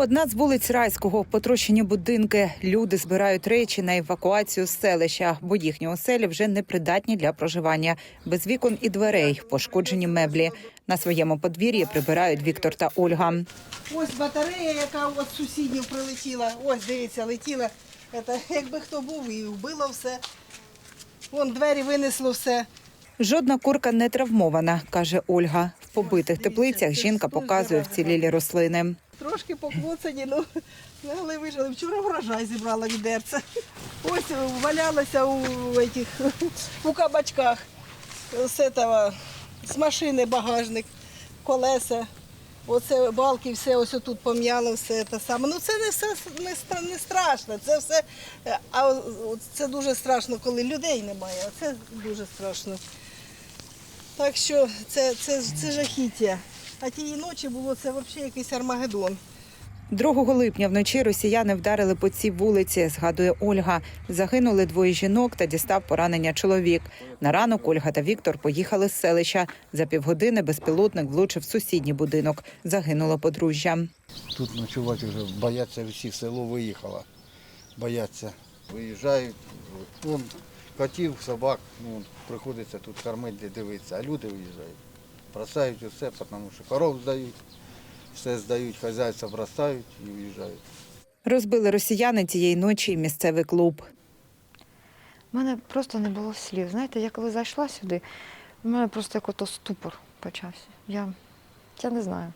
Одна з вулиць Райського потрощені будинки. Люди збирають речі на евакуацію з селища, бо їхні оселі вже не придатні для проживання. Без вікон і дверей, пошкоджені меблі. На своєму подвір'ї прибирають Віктор та Ольга. Ось батарея, яка від сусідів прилетіла. Ось, дивіться, летіла. Це, якби хто був і вбило все. Вон двері винесло все. Жодна курка не травмована, каже Ольга. В побитих теплицях жінка показує вцілілі рослини. Трошки поквоцані, ну, але вижили. Вчора врожай зібрала відерце. Ось валялася у, этих, у кабачках з, этого, з машини багажник, колеса. Оце балки, все ось тут пом'яло, все те саме. Ну це не все не, не страшно. Це все, а це дуже страшно, коли людей немає. Це дуже страшно. Так що це, це, це жахіття. А тієї ночі було це взагалі якийсь армагеддон. 2 липня вночі росіяни вдарили по цій вулиці, згадує Ольга. Загинули двоє жінок та дістав поранення чоловік. На ранок Ольга та Віктор поїхали з селища. За півгодини безпілотник влучив в сусідній будинок. Загинуло подружжя. Тут ночувати вже бояться всіх, село виїхало. Бояться. Виїжджають. Вон, котів, собак, ну, приходиться тут кормити, дивитися, а люди виїжджають. Бросають усе, тому що коров здають, все здають, хазяйство бросають і виїжджають. Розбили росіяни цієї ночі і місцевий клуб. У мене просто не було слів. Знаєте, я коли зайшла сюди, у мене просто як ото ступор почався. Я, я не знаю.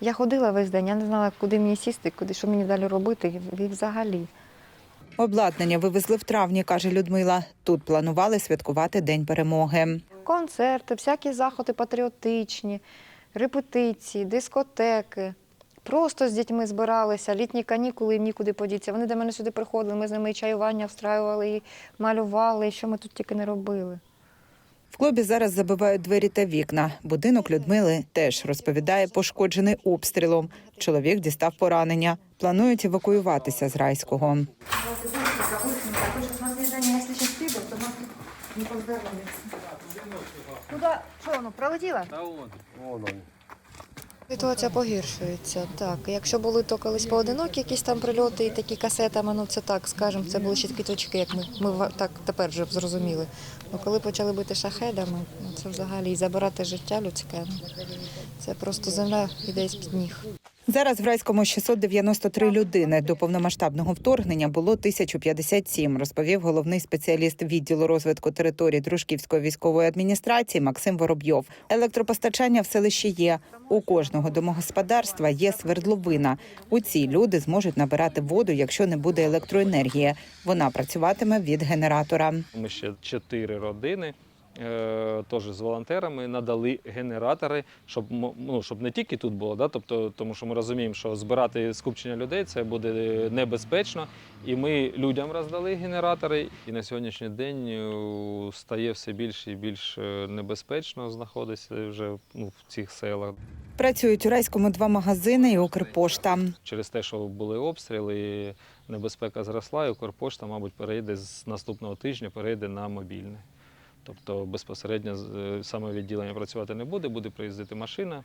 Я ходила весь день, я не знала, куди мені сісти, куди, що мені далі робити, і взагалі. Обладнання вивезли в травні, каже Людмила. Тут планували святкувати День перемоги. Концерти, всякі заходи патріотичні, репетиції, дискотеки. Просто з дітьми збиралися, літні канікули, їм нікуди подіться. Вони до мене сюди приходили, ми з ними і чаювання встраювали, і малювали, і що ми тут тільки не робили. В клубі зараз забивають двері та вікна. Будинок Людмили теж розповідає, пошкоджений обстрілом. Чоловік дістав поранення. Планують евакуюватися з райського. Куди? Що воно, пролетіло? Ситуація погіршується. Так, якщо були то колись поодинокі якісь там прильоти і такі касетами, ну це так, скажемо, це були ще такі точки, як ми, ми так тепер вже зрозуміли. Ну коли почали бити шахедами, ну це взагалі і забирати життя людське. ну, Це просто земля йде з-під ніг. Зараз в райському 693 людини. До повномасштабного вторгнення було 1057, розповів головний спеціаліст відділу розвитку територій Дружківської військової адміністрації Максим Воробйов. Електропостачання в селищі є. У кожного домогосподарства є свердловина. У цій люди зможуть набирати воду, якщо не буде електроенергії. Вона працюватиме від генератора. Ми ще чотири родини. Е, Теж з волонтерами надали генератори, щоб ну, щоб не тільки тут було, да? тобто, тому що ми розуміємо, що збирати скупчення людей це буде небезпечно. І ми людям роздали генератори. І на сьогоднішній день е, стає все більше і більш е, небезпечно знаходитися вже ну, в цих селах. Працюють у райському два магазини і Укрпошта. Через те, що були обстріли, небезпека зросла, і Укрпошта, мабуть, перейде з наступного тижня, перейде на мобільне. Тобто безпосередньо е, саме відділення працювати не буде, буде приїздити машина,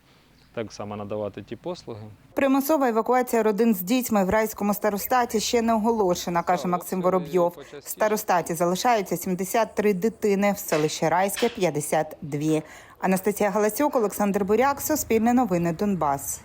так само надавати ті послуги. Примусова евакуація родин з дітьми в райському старостаті ще не оголошена, каже Максим Воробйов. В старостаті залишаються 73 дитини, в селищі Райське 52. Анастасія Галасюк, Олександр Буряк, Суспільне новини Донбас.